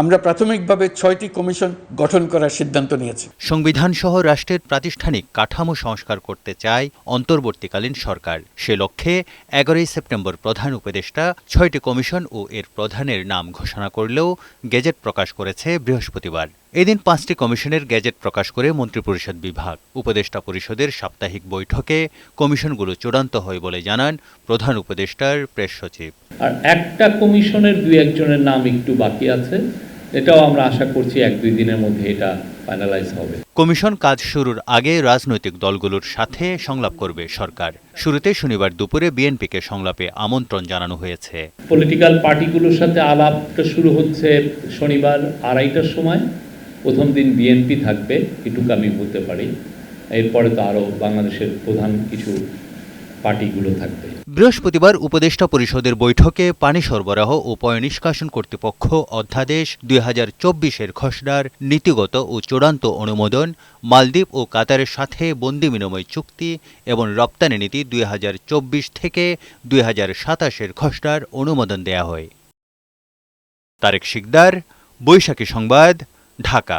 আমরা প্রাথমিকভাবে ছয়টি কমিশন গঠন করার সিদ্ধান্ত নিয়েছি। সংবিধান সহ রাষ্ট্রের প্রাতিষ্ঠানিক কাঠামো সংস্কার করতে চায় অন্তর্বর্তীকালীন সরকার। সে লক্ষ্যে এগারোই সেপ্টেম্বর প্রধান উপদেষ্টা ছয়টি কমিশন ও এর প্রধানের নাম ঘোষণা করলেও গেজেট প্রকাশ করেছে বৃহস্পতিবার। এদিন পাঁচটি কমিশনের গেজেট প্রকাশ করে মন্ত্রিপরিষদ বিভাগ উপদেষ্টা পরিষদের সাপ্তাহিক বৈঠকে কমিশনগুলো চূড়ান্ত হয় বলে জানান প্রধান উপদেষ্টার প্রেস সচিব। আর একটা কমিশনের দুই একজনের নাম একটু বাকি আছে। এটাও আমরা আশা করছি এক দুই দিনের মধ্যে এটা ফাইনালাইজ হবে। কমিশন কাজ শুরুর আগে রাজনৈতিক দলগুলোর সাথে সংলাপ করবে সরকার। শুরুতে শনিবার দুপুরে বিএনপিকে সংলাপে আমন্ত্রণ জানানো হয়েছে। পলিটিক্যাল পার্টিগুলোর সাথে আলাপটা শুরু হচ্ছে শনিবার আড়াইটার সময়। প্রথম দিন বিএনপি থাকবে এটুকু আমি বলতে পারি। এরপরে তো আরও বাংলাদেশের প্রধান কিছু পার্টিগুলো থাকবে। বৃহস্পতিবার উপদেষ্টা পরিষদের বৈঠকে পানি সরবরাহ ও পয়নিষ্কাশন কর্তৃপক্ষ অধ্যাদেশ দুই হাজার চব্বিশের খসড়ার নীতিগত ও চূড়ান্ত অনুমোদন, মালদ্বীপ ও কাতারের সাথে বন্দি বিনিময় চুক্তি এবং রপ্তানি নীতি দুই হাজার চব্বিশ থেকে দুই হাজার সাতাশের খসড়ার অনুমোদন দেয়া হয়। তারেক শিকদার, বৈশাখী সংবাদ, ঢাকা।